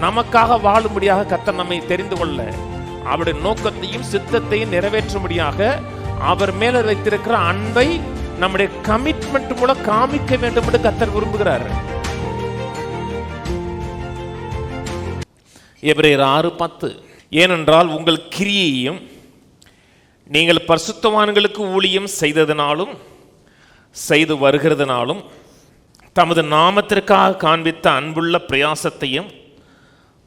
நமக்காக வாழும்படியாக கத்தர் நம்மை தெரிந்து கொள்ள. அவருடைய நோக்கத்தையும் சித்தத்தையும் நிறைவேற்றும்படியாக அவர் மேல வைத்திருக்கிற அன்பை நம்முடைய கமிட்மெண்ட் மூலம் காமிக்க வேண்டும் என்று கத்தர் விரும்புகிறார். எபிரேயர் ஆறு பத்து. ஏனென்றால் உங்கள் கிரியையும் நீங்கள் பரிசுத்தவான்களுக்கு ஊழியம் செய்ததினாலும் செய்து வருகிறதுனாலும் தமது நாமத்திற்காக காண்பித்த அன்புள்ள பிரயாசத்தையும்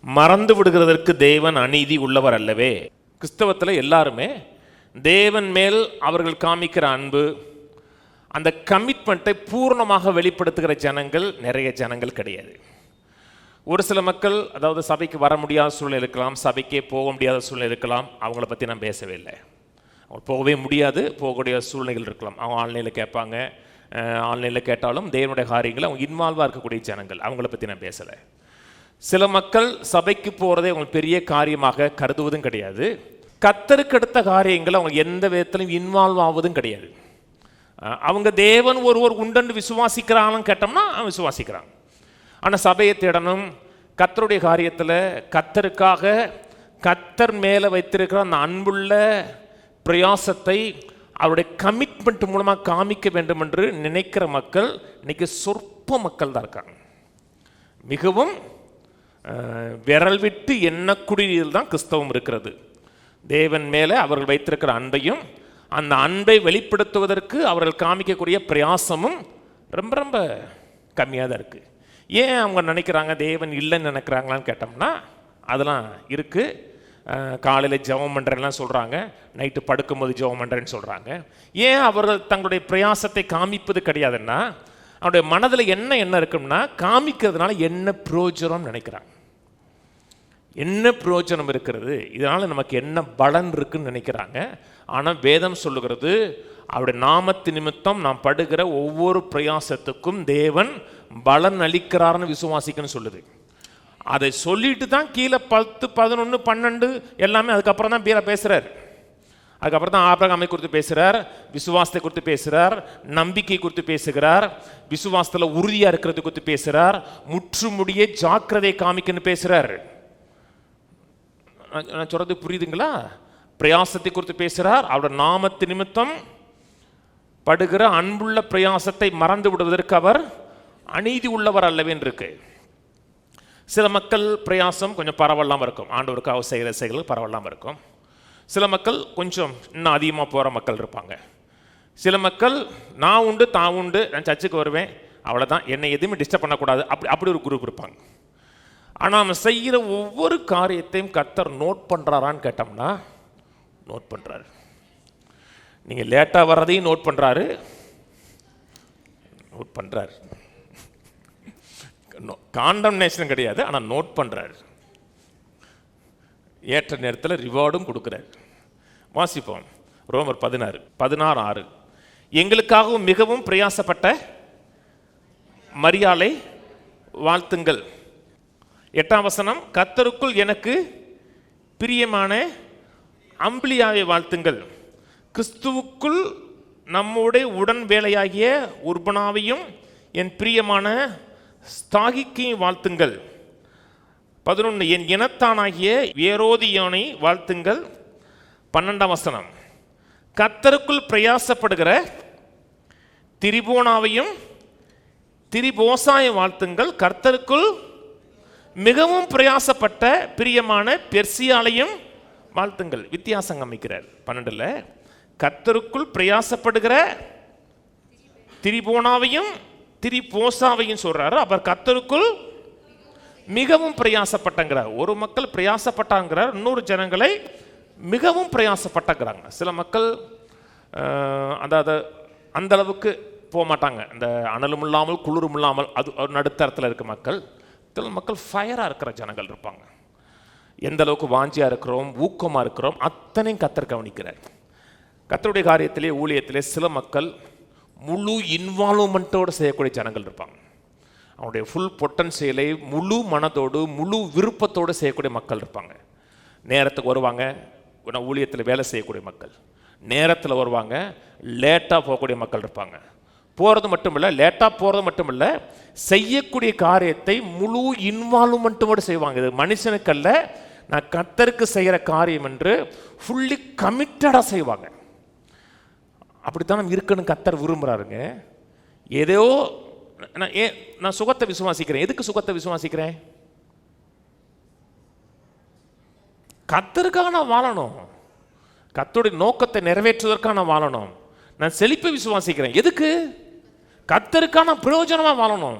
மறந்து விடுகிறதற்கு தேவன் அநீதி உள்ளவர் அல்லவே. கிறிஸ்தவத்தில் எல்லாருமே தேவன் மேல் அவர்கள் காமிக்கிற அன்பு அந்த கமிட்மெண்ட்டை பூர்ணமாக வெளிப்படுத்துகிற ஜனங்கள் நிறைய ஜனங்கள் கிடையாது. ஒரு சில மக்கள் அதாவது சபைக்கு வர முடியாத சூழ்நிலை இருக்கலாம் சபைக்கே போக முடியாத சூழ்நிலை இருக்கலாம் அவங்கள பற்றி நான் பேசவே இல்லை. அவங்க போகவே முடியாது போகக்கூடிய சூழ்நிலைகள் இருக்கலாம். அவங்க ஆன்லைனில் கேட்பாங்க ஆன்லைனில் கேட்டாலும் தேவனுடைய காரியங்கள் அவங்க இன்வால்வாக இருக்கக்கூடிய ஜனங்கள் அவங்கள பற்றி நான் பேசலை. சில மக்கள் சபைக்கு போகிறதே அவங்களுக்கு பெரிய காரியமாக கருதுவதும் கிடையாது. கத்தருக்கு அடுத்த காரியங்கள் அவங்க எந்த விதத்திலும் இன்வால்வ் ஆவதும் கிடையாது. அவங்க தேவன் ஒருவர் உண்டன்று விசுவாசிக்கிறான்னு கேட்டோம்னா அவன் விசுவாசிக்கிறான். ஆனால் சபையை தேடணும். கத்தருடைய காரியத்தில் கத்தருக்காக கத்தர் மேலே வைத்திருக்கிற அந்த அன்புள்ள பிரயாசத்தை அவருடைய கமிட்மெண்ட் மூலமாக காமிக்க வேண்டும் என்று நினைக்கிற மக்கள் இன்னைக்கு சொற்ப மக்கள் தான் இருக்காங்க. மிகவும் விரல் விட்டு எண்ணக்கூடியதில் தான் கிறிஸ்தவம் இருக்கிறது. தேவன் மேலே அவர்கள் வைத்திருக்கிற அன்பையும் அந்த அன்பை வெளிப்படுத்துவதற்கு அவர்கள் காமிக்கக்கூடிய பிரயாசமும் ரொம்ப ரொம்ப கம்மியாக தான் இருக்குது ஏன் அவங்க நினைக்கிறாங்க தேவன் இல்லைன்னு நினைக்கிறாங்களான்னு கேட்டோம்னா அதெல்லாம் இருக்குது காலையில் ஜெபம் பண்ணுறேன்லாம் சொல்கிறாங்க நைட்டு படுக்கும்போது ஜெபம் பண்ணுறேன்னு சொல்கிறாங்க ஏன் அவர்கள் தங்களுடைய பிரயாசத்தை காமிப்பது கிடையாதுன்னா அவருடைய மனதில் என்ன என்ன இருக்கும்னா காமிக்கிறதுனால என்ன பிரயோஜனம் நினைக்கிறான். என்ன பிரயோஜனம் இருக்கிறது? இதனால் நமக்கு என்ன பலன் இருக்குன்னு நினைக்கிறாங்க. ஆனால் வேதம் சொல்லுகிறது அவருடைய நாமத்து நிமித்தம் நாம் படுகிற ஒவ்வொரு பிரயாசத்துக்கும் தேவன் பலன் அளிக்கிறார்னு விசுவாசிக்கன்னு சொல்லுது. அதை சொல்லிட்டு தான் கீழே பத்து பதினொன்று பன்னெண்டு எல்லாமே அதுக்கப்புறம் தான் பீரா பேசுகிறார் அதுக்கப்புறம் தான் ஆபிரகாமை குறித்து பேசுகிறார் விசுவாசத்தை குறித்து பேசுகிறார் நம்பிக்கை குறித்து பேசுகிறார் விசுவாசத்தில் உறுதியாக இருக்கிறது குறித்து பேசுகிறார் முற்றுமுடிய ஜாக்கிரதை காமிக்கன்னு பேசுகிறார் நான் சொல்கிறது புரியுதுங்களா? பிரயாசத்தை குறித்து பேசுகிறார் அவரோட நாமத்து நிமித்தம் படுகிற அன்புள்ள பிரயாசத்தை மறந்து விடுவதற்கு அவர் அநீதி உள்ளவர் அல்லவேன் இருக்கு. சில மக்கள் பிரயாசம் கொஞ்சம் பரவலாமல் இருக்கும். ஆண்டவருக்கு செய்கிற செயல்கள் பரவலாமல் இருக்கும். சில மக்கள் கொஞ்சம் இன்னும் அதிகமாக போகிற மக்கள் இருப்பாங்க. சில மக்கள் நான் உண்டு தான் உண்டு நான் சர்ச்சுக்கு வருவேன் அவ்வளோதான் என்னை எதுவுமே டிஸ்டர்ப் பண்ணக்கூடாது. அப்படி அப்படி ஒரு குரூப் இருப்பாங்க. ஆனால் நம்ம செய்கிற ஒவ்வொரு காரியத்தையும் கத்தர் நோட் பண்ணுறாரான்னு கேட்டோம்னா நோட் பண்ணுறாரு நீங்கள் லேட்டாக வர்றதையும் நோட் பண்ணுறாரு நோட் பண்ணுறாரு காண்டம்னேஷன் கிடையாது ஆனால் நோட் பண்ணுறாரு ஏற்ற நேரத்தில் ரிவார்டும் கொடுக்குறாரு. வாசிப்போம். ரோமர் பதினாறு பதினாறு ஆறு எங்களுக்காகவும் மிகவும் பிரயாசப்பட்ட மரியாலை வாழ்த்துங்கள். எட்டாம் வசனம் கத்தருக்குள் எனக்கு பிரியமான அம்பிளியாவை வாழ்த்துங்கள். கிறிஸ்துவுக்குள் நம்முடைய உடன் வேலையாகிய உர்பனாவையும் என் பிரியமான ஸ்தாகிக்கையும் வாழ்த்துங்கள். பதினொன்று என் இனத்தானாகிய வேரோதியானை வாழ்த்துங்கள். பன்னெண்டாம் வசனம். கத்தருக்குள் பிரயாசப்படுகிற திரிபோனாவையும் திரிபோசாய வாழ்த்துங்கள். கர்த்தருக்குள் மிகவும் பிரயாசப்பட்ட பிரியமான பெர்சியாலையும் வாழ்த்துங்கள். வித்தியாசம் அமைக்கிறார் பன்னெண்டில். கர்த்தருக்குள் பிரயாசப்படுகிற திரிபோனாவையும் திரிபோசாவையும் சொல்றாரு. அவர் கர்த்தருக்குள் மிகவும் பிரயாசப்பட்டங்கிறார். ஒரு மக்கள் பிரயாசப்பட்டாங்கிறார். இன்னொரு ஜனங்களை மிகவும் பிரயாசப்பட்டங்கிறாங்க சில மக்கள் அதாவது அந்த அளவுக்கு போக மாட்டாங்க இந்த அனலும் இல்லாமல் குளிரும் இல்லாமல் அது ஒரு நடுத்தரத்தில் இருக்க மக்கள். சில மக்கள் ஃபயராக இருக்கிற ஜனங்கள் இருப்பாங்க. எந்த அளவுக்கு வாஞ்சியாக இருக்கிறோம் ஊக்கமாக இருக்கிறோம் அத்தனையும் கத்தர் கவனிக்கிறார். கத்தருடைய காரியத்திலே ஊழியத்திலே சில மக்கள் முழு இன்வால்வ்மெண்ட்டோடு செய்யக்கூடிய ஜனங்கள் இருப்பாங்க. அவனுடைய ஃபுல் பொட்டன்சியலை முழு மனதோடு முழு விருப்பத்தோடு செய்யக்கூடிய மக்கள் இருப்பாங்க. நேரத்துக்கு வருவாங்க நான் ஊழியத்தில் வேலை செய்யக்கூடிய மக்கள். நேரத்தில் வருவாங்க லேட்டாக போகக்கூடிய மக்கள் இருப்பாங்க. போகிறது மட்டும் இல்லை லேட்டாக போகிறது மட்டும் இல்லை செய்யக்கூடிய காரியத்தை முழு இன்வால்வ்மெண்ட்டோடு செய்வாங்க. இது மனுஷனுக்கல்ல நான் கத்தருக்கு செய்கிற காரியம் என்று ஃபுல்லி கமிட்டடாக செய்வாங்க. அப்படித்தான் நம்ம இருக்கணும் கத்தர் விரும்புகிறாருங்க ஏதோ நான் ஏ நான் சுகத்தை விசுவாசிக்கிறேன். எதுக்கு சுகத்தை விசுவாசிக்கிறேன்? கத்தருக்காக நான் வாழணும். கத்தருடைய நோக்கத்தை நிறைவேற்றுவதற்காக நான் வாழணும். நான் செழிப்பை விசுவாசிக்கிறேன். எதுக்கு? கத்தருக்கான பிரயோஜனமாக வாழணும்.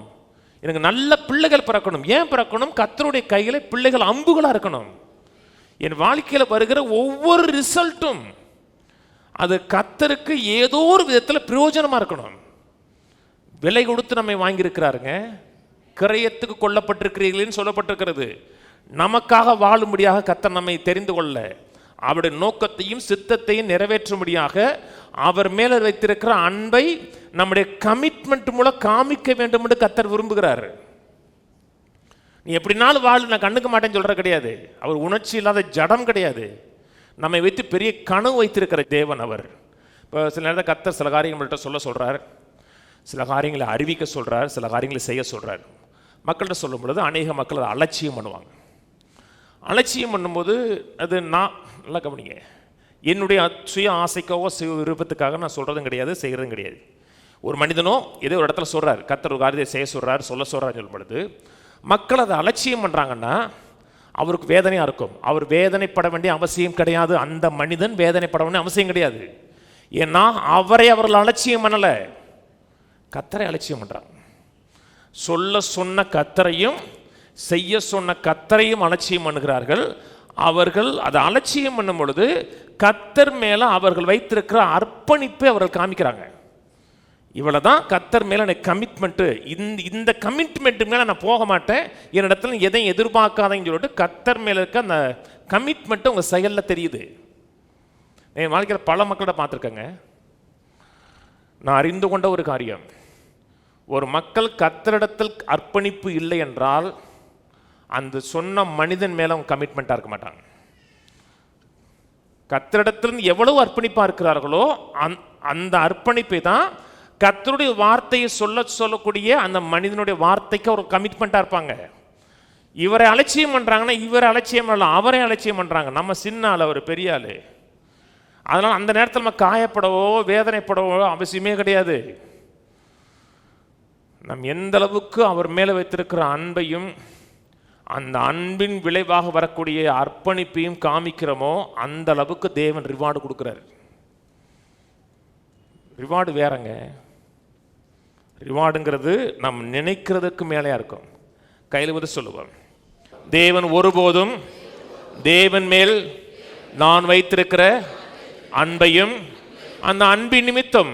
எனக்கு நல்ல பிள்ளைகள் பிறக்கணும். ஏன் பிறக்கணும்? கத்தருடைய கையில் பிள்ளைகள் அம்புகளாக இருக்கணும். என் வாழ்க்கையில் வருகிற ஒவ்வொரு ரிசல்ட்டும் அது கத்தருக்கு ஏதோ ஒரு விதத்தில் பிரயோஜனமாக இருக்கணும். விலை கொடுத்து நம்மை வாங்கியிருக்கிறாருங்க. கிரயத்துக்கு கொல்லப்பட்டிருக்கிறீர்களேன்னு சொல்லப்பட்டிருக்கிறது. நமக்காக வாழும்படியாக கத்தர் நம்மை தெரிந்து கொள்ள. அவருடைய நோக்கத்தையும் சித்தத்தையும் நிறைவேற்றும்படியாக அவர் மேல வைத்திருக்கிற அன்பை நம்முடைய கமிட்மெண்ட் மூலம் காமிக்க வேண்டும் என்று கத்தர் விரும்புகிறார். நீ எப்படினாலும் வாழ் நான் கண்டுக்க மாட்டேன்னு சொல்ற கிடையாது. அவர் உணர்ச்சி இல்லாத ஜடம் கிடையாது. நம்மை வைத்து பெரிய கனவு வைத்திருக்கிற தேவன் அவர். இப்போ சில நேரத்தில் கத்தர் சில காரியங்கள்கிட்ட சொல்ல சொல்கிறார் சில காரியங்களை அறிவிக்க சொல்கிறார் சில காரியங்களை செய்ய சொல்கிறார் மக்கள்கிட்ட சொல்லும் பொழுது அநேக மக்கள் அதை அலட்சியம் பண்ணுவாங்க. அலட்சியம் பண்ணும்போது அது நான் நல்லா கவனிங்க. என்னுடைய சுய ஆசைக்காவோ சுய விருப்பத்துக்காக நான் சொல்கிறதும் கிடையாது செய்கிறதும் கிடையாது. ஒரு மனிதனோ ஏதோ ஒரு இடத்துல சொல்கிறார் கத்தர் ஒரு காரியத்தை செய்ய சொல்கிறார் சொல்ல சொல்கிறார் சொல்லும்பொழுது மக்கள் அதை அலட்சியம் பண்ணுறாங்கன்னா அவருக்கு வேதனையாக இருக்கும். அவர் வேதனைப்பட வேண்டிய அவசியம் கிடையாது. அந்த மனிதன் வேதனைப்பட வேண்டிய அவசியம் கிடையாது. ஏன்னா அவரை அவர்கள் அலட்சியம் பண்ணலை. கத்தரை அலட்சியம் பண்ணுறாங்க சொல்ல சொன்ன கத்தரையும் செய்ய சொன்ன கத்தரையும் அலட்சியம் பண்ணுகிறார்கள். அவர்கள் அதை அலட்சியம் பண்ணும் பொழுது கத்தர் மேலே அவர்கள் வைத்திருக்கிற அர்ப்பணிப்பை அவர்கள் காமிக்கிறாங்க. இவ்வளோ தான் கத்தர் மேலே எனக்கு கமிட்மெண்ட்டு இந்த இந்த கமிட்மெண்ட்டு மேலே நான் போக மாட்டேன். என்னிடத்துல எதையும் எதிர்பார்க்காதேன்னு சொல்லிட்டு கத்தர் மேலே இருக்க அந்த கமிட்மெண்ட்டு உங்கள் செயல்ல தெரியுது. என் வாழ்க்கையில் பல மக்களை பார்த்துருக்கேங்க. நான் அறிந்து கொண்ட ஒரு காரியம். ஒரு மக்கள் கத்தரிடத்தில் அர்ப்பணிப்பு இல்லை என்றால் அந்த சொன்ன மனிதன் மேலே அவங்க கமிட்மெண்ட்டாக இருக்க மாட்டாங்க. கத்தரிடத்திலிருந்து எவ்வளவு அர்ப்பணிப்பாக இருக்கிறார்களோ அந் அந்த அர்ப்பணிப்பை தான் கத்தருடைய வார்த்தையை சொல்ல சொல்லக்கூடிய அந்த மனிதனுடைய வார்த்தைக்கு ஒரு கமிட்மெண்ட்டாக இருப்பாங்க. இவரை அலட்சியம் பண்ணுறாங்கன்னா இவரை அலட்சியம் பண்ணலாம் அவரை அலட்சியம் பண்ணுறாங்க நம்ம சின்ன ஆள் அவர் பெரிய ஆள். அதனால் அந்த நேரத்தில் நம்ம காயப்படவோ வேதனைப்படவோ அவசியமே கிடையாது. நம் எந்த அளவுக்கு அவர் மேலே வைத்திருக்கிற அன்பையும் அந்த அன்பின் விளைவாக வரக்கூடிய அர்ப்பணிப்பையும் காமிக்கிறோமோ அந்த அளவுக்கு தேவன் ரிவார்டு கொடுக்குறாரு. ரிவார்டு வேறங்க. ரிவார்டுங்கிறது நம் நினைக்கிறதுக்கு மேலேயா இருக்கும். கையில் வந்து சொல்லுவோம். தேவன் ஒருபோதும் தேவன் மேல் நான் வைத்திருக்கிற அன்பையும் அந்த அன்பின் நிமித்தம்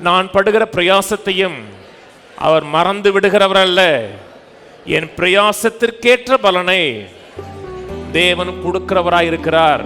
நான் படுகிற பிரயாசத்தையும் அவர் மறந்து விடுகிறவர் அல்ல. என் பிரயாசத்திற்கேற்ற பலனை தேவன் கொடுக்கிறவராய் இருக்கிறார்